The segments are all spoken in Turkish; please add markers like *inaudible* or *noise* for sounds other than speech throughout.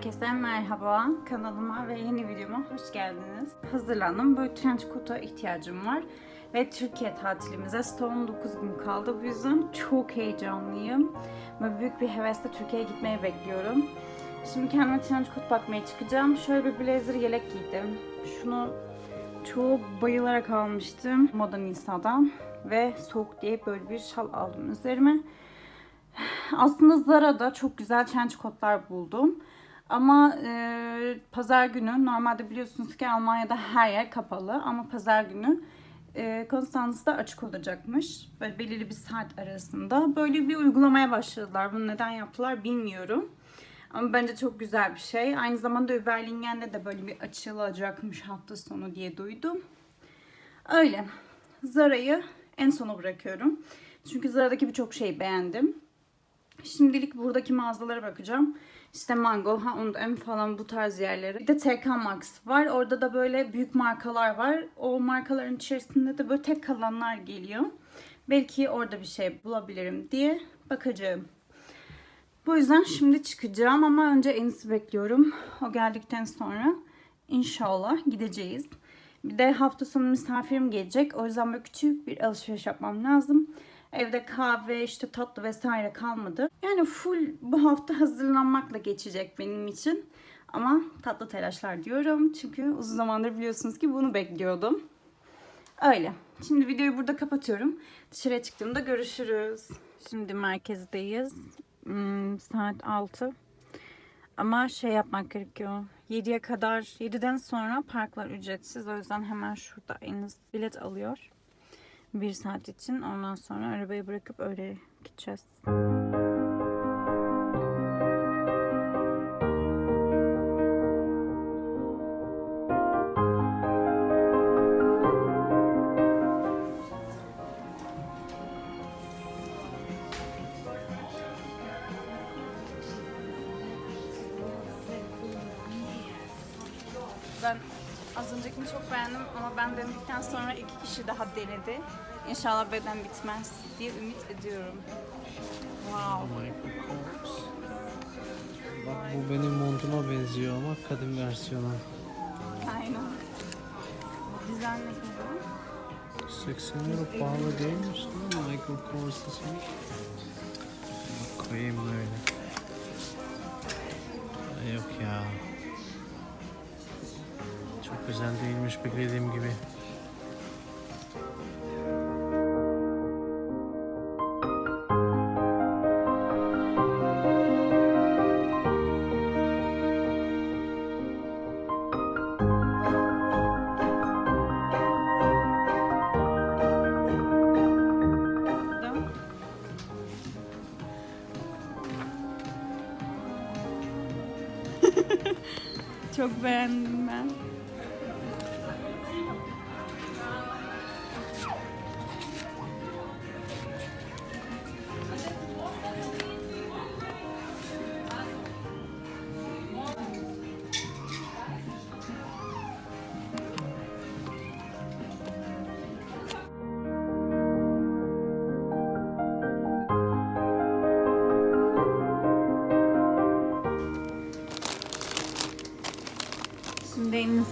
Herkese merhaba. Kanalıma ve yeni videoma hoş geldiniz. Hazırlandım. Böyle trench coat'a ihtiyacım var. Ve Türkiye tatilimize son 9 gün kaldı. Bu yüzden çok heyecanlıyım. Ve büyük bir hevesle Türkiye'ye gitmeyi bekliyorum. Şimdi kendime trench coat bakmaya çıkacağım. Şöyle bir blazer yelek giydim. Şunu çok bayılarak almıştım. Moda Nisa'dan. Ve soğuk diye böyle bir şal aldım üzerime. *sighs* Aslında Zara'da çok güzel trench coatlar buldum. Ama e, pazar günü normalde biliyorsunuz ki Almanya'da her yer kapalı ama pazar günü e, Konstanz'da açık olacakmış. Böyle belirli bir saat arasında. Böyle bir uygulamaya başladılar. Bunu neden yaptılar bilmiyorum. Ama bence çok güzel bir şey. Aynı zamanda Überlingen'de de böyle bir açılacakmış hafta sonu diye duydum. Öyle. Zara'yı en sona bırakıyorum. Çünkü Zara'daki birçok şeyi beğendim. Şimdilik buradaki mağazalara bakacağım. İşte Mango, H&M falan bu tarz yerlere. Bir de TK Maxx var. Orada da böyle büyük markalar var. O markaların içerisinde de böyle tek kalanlar geliyor. Belki orada bir şey bulabilirim diye bakacağım. Bu yüzden şimdi çıkacağım ama önce Enis'i bekliyorum. O geldikten sonra inşallah gideceğiz. Bir de hafta sonu misafirim gelecek. O yüzden böyle küçük bir alışveriş yapmam lazım. Evde kahve, işte tatlı vesaire kalmadı. Yani full bu hafta hazırlanmakla geçecek benim için. Ama tatlı telaşlar diyorum. Çünkü uzun zamandır biliyorsunuz ki bunu bekliyordum. Öyle. Şimdi videoyu burada kapatıyorum. Dışarıya çıktığımda görüşürüz. Şimdi merkezdeyiz. Hmm, saat 6. Ama şey yapmak gerekiyor. 7'ye kadar, 7'den sonra parklar ücretsiz. O yüzden hemen şurada Enis bilet alıyor. Bir saat için. Ondan sonra arabayı bırakıp öyle gideceğiz. Ben az öncekini çok beğendim ama ben denedikten sonra iki kişi daha denedi. İnşallah beden bitmez diye ümit ediyorum. Wow. Kors. Bak bu benim montuma benziyor ama kadın versiyonu. Aynen. Güzel ne kadar? 80 euro pahalı değilmiş değil mi Michael Kors için? Bak koyayım böyle. Yok ya. Güzel değilmiş beklediğim gibi. Çok beğendim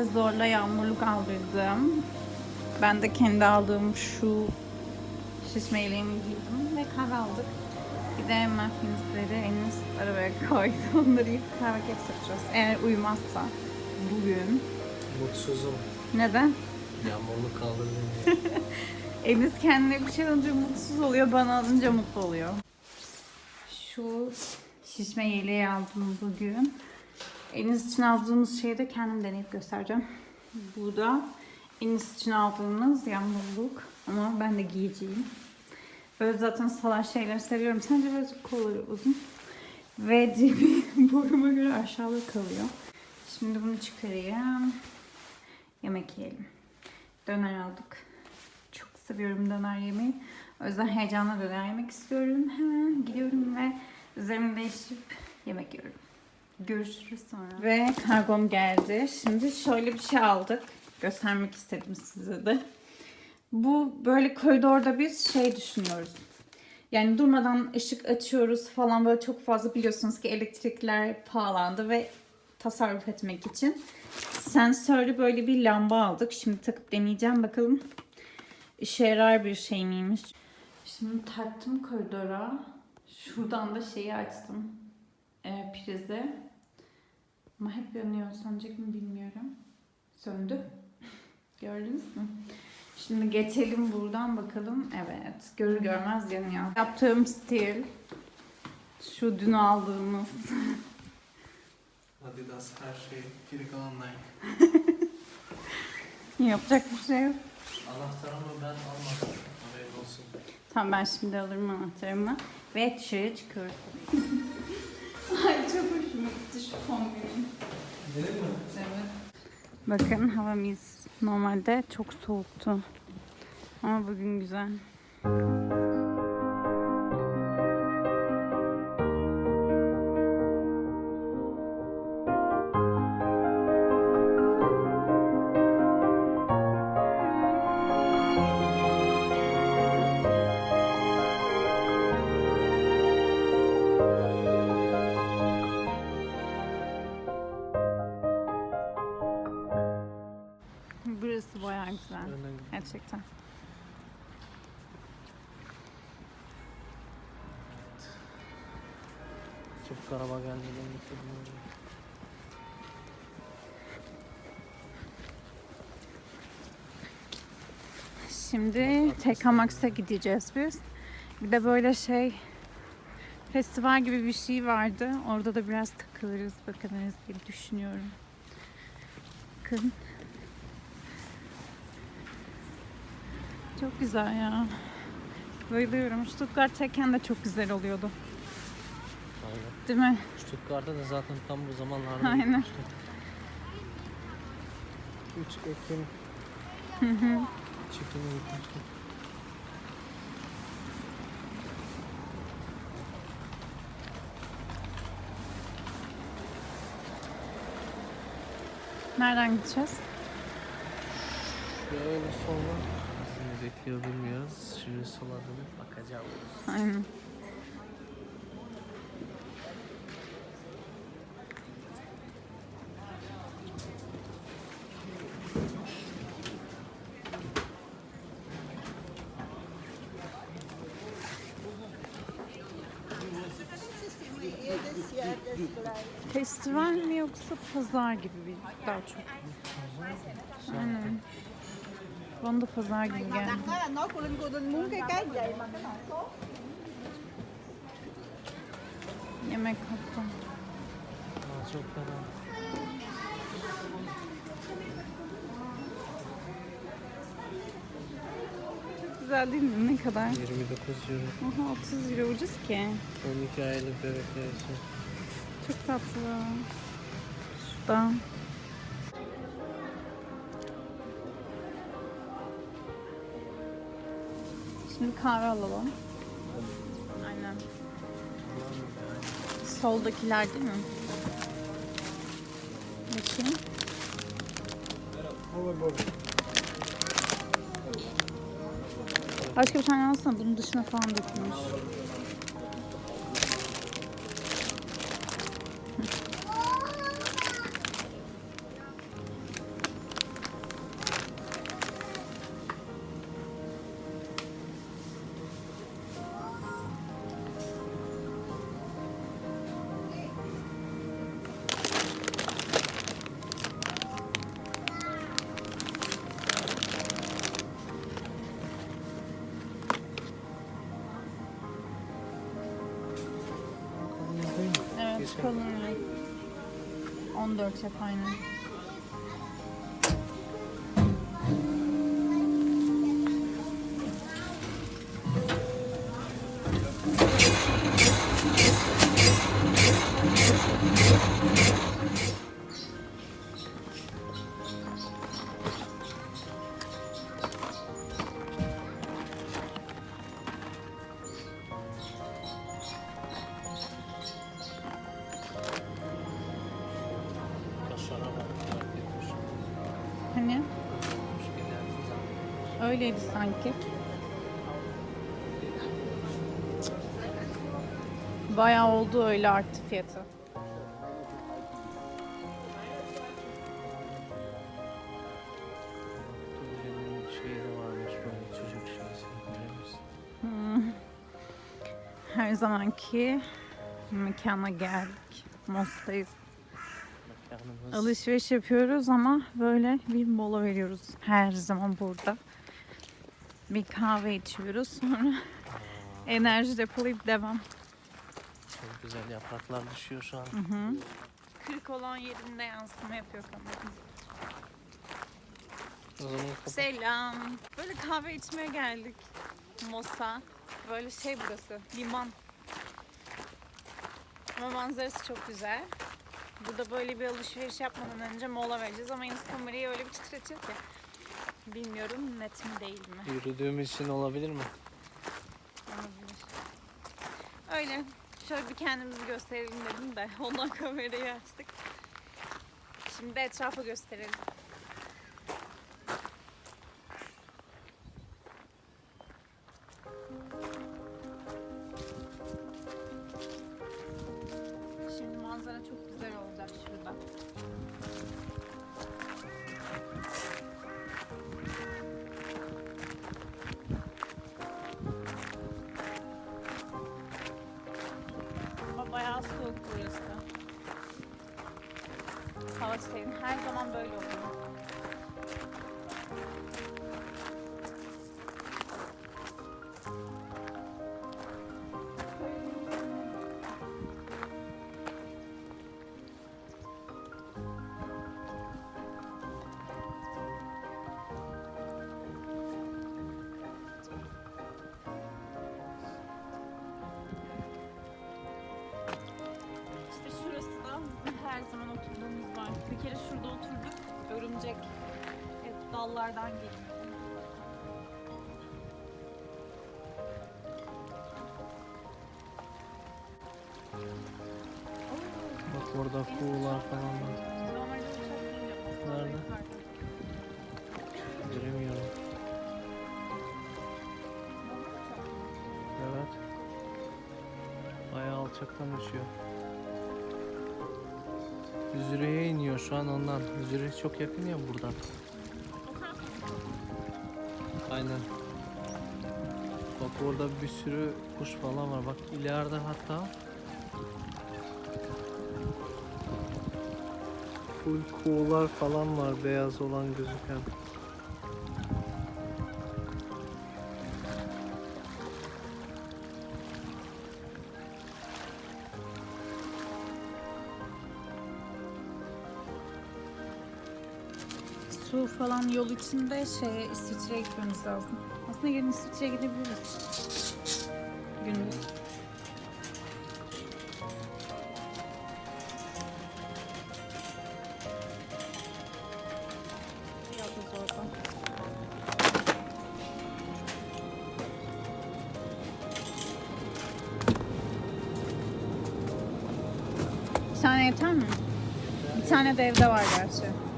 elinizde zorla yağmurluk aldırdım. Ben de kendi aldığım şu şişme yeleğimi giydim ve kahve aldık. Bir de muffinsleri Enis arabaya *laughs* koydu. Onları yiyip kahve kek yapacağız. Eğer uyumazsa bugün. Mutsuzum. Neden? Yağmurlu kaldırdım. *laughs* Enis kendine bir şey alınca mutsuz oluyor, bana alınca mutlu oluyor. Şu şişme yeleği aldım bugün. Enis için aldığımız şeyi de kendim deneyip göstereceğim. Bu da Enis için aldığımız yağmurluk. Ama ben de giyeceğim. Böyle zaten salaş şeyleri seviyorum. Sadece birazcık kolları uzun. Ve cebi *laughs* boyuma göre aşağıda kalıyor. Şimdi bunu çıkarayım. Yemek yiyelim. Döner aldık. Çok seviyorum döner yemeği. O yüzden heyecanla döner yemek istiyorum. Hemen gidiyorum ve üzerimi değiştirip yemek yiyorum. Görüşürüz sonra. Ve kargom geldi. Şimdi şöyle bir şey aldık. Göstermek istedim size de. Bu böyle koridorda biz şey düşünüyoruz. Yani durmadan ışık açıyoruz falan böyle çok fazla biliyorsunuz ki elektrikler pahalandı ve tasarruf etmek için sensörlü böyle bir lamba aldık. Şimdi takıp deneyeceğim bakalım işe yarar bir şey miymiş. Şimdi taktım koridora. Şuradan da şeyi açtım. E, prizi. Ama hep yanıyor. Sönecek mi bilmiyorum. Söndü. Gördünüz mü? Şimdi geçelim buradan bakalım. Evet. Görür görmez yanıyor. Yaptığım stil. Şu dün aldığımız. *laughs* Adidas her şey. Geri kalan Nike. Yapacak bir şey yok. Anahtarımı ben almadım. Haberin olsun. Tamam ben şimdi alırım anahtarımı. Ve dışarı çıkıyoruz. *laughs* Ay çok hoşuma gitti şu kombinin. Gidelim mi? Evet. Bakın havamız normalde çok soğuktu. Ama bugün güzel. Çok araba gelmeden getirdim. Şimdi Tekamax'a gideceğiz biz. Bir de böyle şey festival gibi bir şey vardı. Orada da biraz takılırız, bakarız gibi düşünüyorum. Bakın. Çok güzel ya. Bayılıyorum. Stuttgart'tayken de çok güzel oluyordu. Aynen. Değil mi? Stuttgart'ta da zaten tam bu zamanlarda Aynen. gitmiştim. 3 Ekim Hı hı. Nereden gideceğiz? Şöyle sonra bizi bekliyor bilmiyoruz. Şimdi sola dönüp bakacağız. Aynen. Festival mi yoksa pazar gibi bir daha çok. Aynen. Bana da pazar gibi geldi. Đó là nói cô Güzel değil mi? Ne kadar? 29 euro. Aha 30 euro ucuz ki. 12 aylık bebekler için. Çok tatlı. Şurada. Şimdi kahve alalım. Aynen. Soldakiler değil mi? Bakayım. Başka bir tane alsana. Bunun dışına falan dökülmüş. 14 yap aynen. Öyleydi sanki. Bayağı oldu öyle arttı fiyatı. Hmm. Her zamanki mekana geldik. Mos'tayız. Alışveriş yapıyoruz ama böyle bir mola veriyoruz her zaman burada. Bir kahve içiyoruz sonra enerji depolayıp devam. Çok güzel yapraklar düşüyor şu an. Hı hı. Kırık olan yerinde yansıma yapıyor kamera. O zaman kapat. Selam. Böyle kahve içmeye geldik. Mosa. Böyle şey burası. Liman. Ama manzarası çok güzel. Burada böyle bir alışveriş yapmadan önce mola vereceğiz ama Yunus kamerayı öyle bir titretecek ki. Bilmiyorum net mi değil mi? Yürüdüğümüz için olabilir mi? Olabilir. Öyle. Şöyle bir kendimizi gösterelim dedim de ondan *laughs* kamerayı açtık. Şimdi de etrafı gösterelim. Her zaman oturduğumuz var. Bir kere şurada oturduk. Örümcek hep dallardan geliyor. Bak orada kuğular falan var. Bilmiyorum. Nerede? Göremiyorum. Evet. Bayağı alçaktan uçuyor. Züre'ye iniyor şu an ondan. Züre çok yakın ya buradan. Aynen. Bak orada bir sürü kuş falan var. Bak ileride hatta full kuğular falan var beyaz olan gözüken. Su falan yol içinde şey İsviçre'ye gitmemiz lazım. Aslında yarın İsviçre'ye gidebiliriz. Gündüz. Bir tane yeter mi? Bir tane de evde var gerçi.